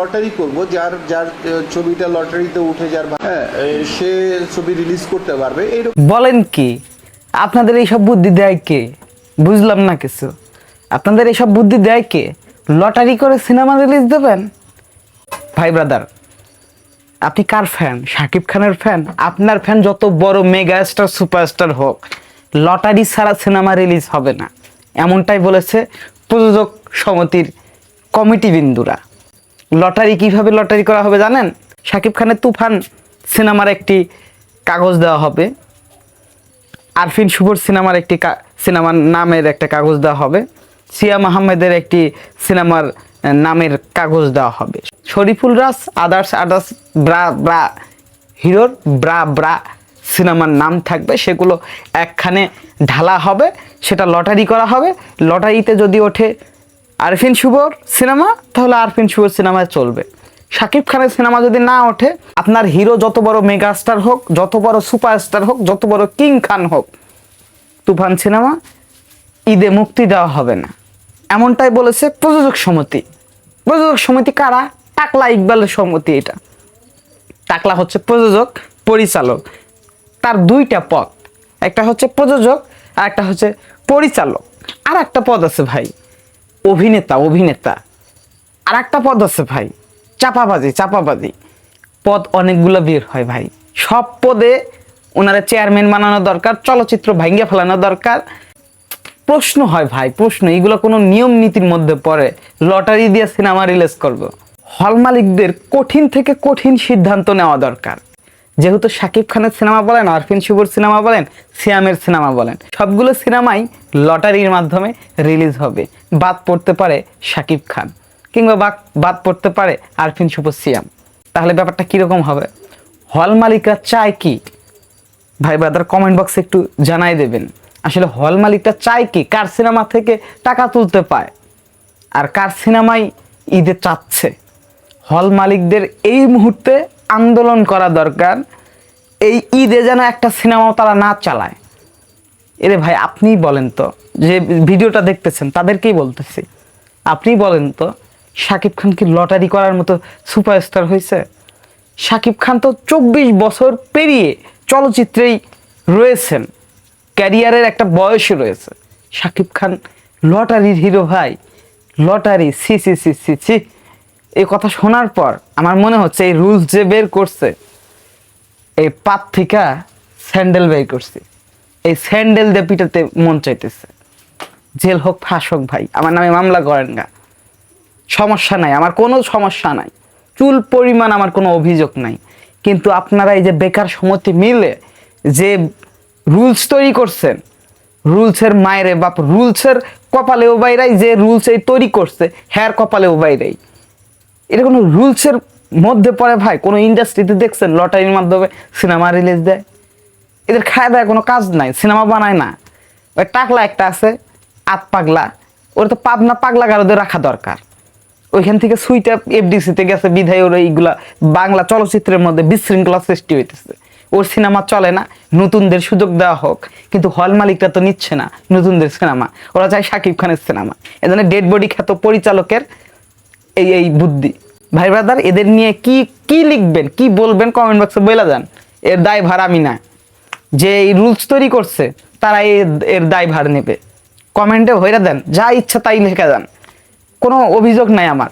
Lottery করব, যার যার ছবিটা লটারিতে উঠে যার হ্যাঁ সে ছবি রিলিজ করতে পারবে বলেন কি, আপনাদের এইসব বুদ্ধি দেয় কে? বুঝলাম না কিছু। আপনাদের এইসব বুদ্ধি দেয় কে? লটারি করে সিনেমা রিলিজ দেবেন? ভাই ব্রাদার আপনি কার ফ্যান শাকিব খানের ফ্যান আপনার ফ্যান যত বড় মেগা স্টার সুপারস্টার হোক, লটারি ছাড়া সিনেমা রিলিজ হবে না। এমনটাই বলেছে প্রযোজক সমিতির কমিটি বিন্দুরা। লটারি কীভাবে লটারি করা হবে জানেন? শাকিব খানের তুফান সিনেমার একটি কাগজ দেওয়া হবে। আরফিন শুভর সিনেমার একটি সিনেমার নামের একটা কাগজ দেওয়া হবে। সিয়াম আহমেদের একটি সিনেমার নামের কাগজ দেওয়া হবে। Shariful Raj, others others, blah blah, হিরোর ব্রা ব্রা সিনেমার নাম থাকবে। সেগুলো একখানে ঢালা হবে, সেটা লটারি করা হবে। লটারিতে যদি ওঠে আরফিন শুভর সিনেমা, তাহলে আরফিন শুভর সিনেমায় চলবে। শাকিব খানের সিনেমা যদি না ওঠে, আপনার হিরো যত বড় মেগাস্টার হোক, যত বড় সুপারস্টার হোক, যত বড় কিং খান হোক, তুফান সিনেমা, ঈদে মুক্তি দেওয়া হবে না। এমনটাই বলেছে প্রযোজক সমিতি। প্রযোজক সমিতি কারা? টাকলা ইকবালের সমিতি এটা। টাকলা হচ্ছে প্রযোজক, পরিচালক। তার দুইটা পদ। একটা হচ্ছে প্রযোজক, আর একটা হচ্ছে পরিচালক। আর একটা পদ আছে ভাই। অভিনেতা অভিনেতা। আর একটা পদ আছে ভাই, চাপাবাজি চাপাবাজি। পদ অনেকগুলো বের হয় ভাই। সব পদে ওনারা চেয়ারম্যান বানানো দরকার, চলচ্চিত্র ভাঙ্গে ফেলানো দরকার। প্রশ্ন হয় ভাই, প্রশ্ন, এগুলো কোনো নিয়ম নীতির মধ্যে পড়ে। লটারি দিয়ে সিনেমা রিলিজ করব। হল মালিকদের কঠিন থেকে কঠিন সিদ্ধান্ত নেওয়া দরকার। যেহেতু শাকিব খানের সিনেমা বলেন, আরফিন শুভর সিনেমা বলেন, সিয়ামের সিনেমা বলেন, সবগুলো সিনেমাই লটারির মাধ্যমে রিলিজ হবে। বাদ পড়তে পারে শাকিব খান কিংবা বাদ বাদ পড়তে পারে আরফিন শুভ সিয়াম। তাহলে ব্যাপারটা কীরকম হবে? হল মালিকরা চায় কি? ভাই ব্রাদার কমেন্ট বক্সে একটু জানাই দেবেন। আসলে হল মালিকটা চায় কি? কার সিনেমা থেকে টাকা তুলতে পায়? আর কার সিনেমাই ঈদে চাচ্ছে? হল মালিকদের এই মুহূর্তে আন্দোলন করা দরকার, এই ঈদে যেন একটা সিনেমাও তারা না চালায়। এরে ভাই, আপনিই বলেন তো, যে ভিডিওটা দেখতেছেন, তাদেরকেই বলতেছি। আপনি বলেন তো, শাকিব খান কি লটারি করার মতো সুপারস্টার হয়েছে? শাকিব খান তো চব্বিশ বছর পেরিয়ে চলচ্চিত্রেই রয়েছেন, ক্যারিয়ারের একটা বয়সে রয়েছে। শাকিব খান লটারির হিরো ভাই, লটারি সি সি সি সি সি এই কথা শোনার পর আমার মনে হচ্ছে এই রুলস যে বের করছে, এই পাত থেকে স্যান্ডেল বের করছে। এই স্যান্ডেল দিয়ে পিটাতে মন চাইতেছে। জেল হোক, ফাঁস হোক ভাই, আমার নামে মামলা করেন গা সমস্যা নাই, আমার কোনো সমস্যা নাই। চুল পরিমাণ আমার কোনো অভিযোগ নাই। কিন্তু আপনারা এই যে বেকার সমিতি মিলে যে রুলস তৈরি করছেন, রুলসের মায়েরে বাপ, রুলসের কপালেও বাইরাই যে রুলস এই তৈরি করছে, হ্যার কপালেও বাইরাই। এটা কোনো রুলসের মধ্যে পড়ে ভাই। কোনো ইন্ডাস্ট্রিতে দেখছেন লটারির মাধ্যমে সিনেমা রিলিজ দেয়। এদের খায় দেয়, কোনো কাজ নাই সিনেমা বানায় না। ওই টাকলা একটা আছে আত পাগলা ওর তো পাবনা পাগলা গারদে রাখা দরকার। ওইখান থেকে সুইটা এফডিসিতে গেছে, বিধায় ওর এইগুলা বাংলা চলচ্চিত্রের মধ্যে বিশৃঙ্খলা সৃষ্টি হইতেছে। ওর সিনেমা চলে না, নতুনদের সুযোগ দেওয়া হোক। কিন্তু হল মালিকরা তো নিচ্ছে না নতুনদের সিনেমা ওরা চায় শাকিব খানের সিনেমা এজন্য ডেড বডি খ্যাত পরিচালকের এই এই বুদ্ধি। ভাই ব্রাদার এদের নিয়ে কি কি লিখবেন, কি বলবেন কমেন্ট বক্সে বলে যান এর দায় ভার আমি না। যে এই রুলস তৈরি করছে, তারা এর- এর দায় ভার নেবে কমেন্টে হইরা দেন, যা ইচ্ছা তাই লিখে দেন। কোনো অভিযোগ নাই আমার।